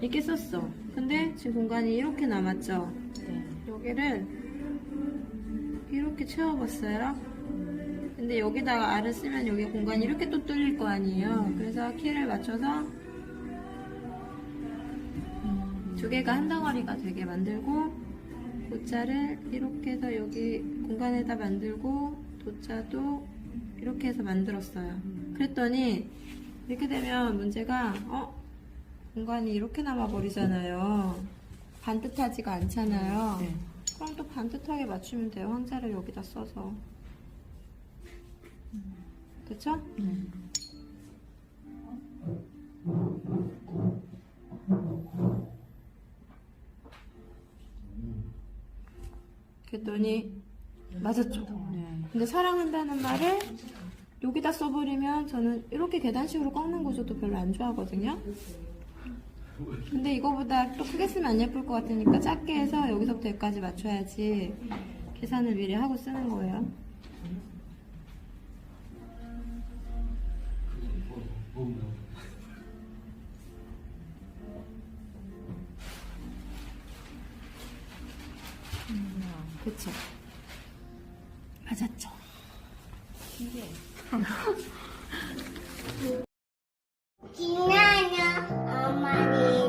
이렇게 썼어. 근데 지금 공간이 이렇게 남았죠? 네. 여기를 이렇게 채워봤어요. 근데 여기다가 알을 쓰면 여기 공간이 이렇게 또 뚫릴 거 아니에요. 그래서 키를 맞춰서 두 개가 한 덩어리가 되게 만들고 도자를 이렇게 해서 여기 공간에다 만들고 도자도 이렇게 해서 만들었어요. 그랬더니 이렇게 되면 문제가 어 공간이 이렇게 남아 버리잖아요. 반듯하지가 않잖아요. 네. 그럼 또 반듯하게 맞추면 돼요. 황자를 여기다 써서. 그쵸? 네. 그랬더니 맞았죠. 네. 근데 사랑한다는 말을 여기다 써버리면 저는 이렇게 계단식으로 꺾는 구조도 별로 안 좋아하거든요. 근데 이거보다 또 크게 쓰면 안 예쁠 것 같으니까 작게 해서 여기서부터 여기까지 맞춰야지 계산을 미리 하고 쓰는 거예요. 음, 그쵸? 맞았죠? 이게. 진아! Oh.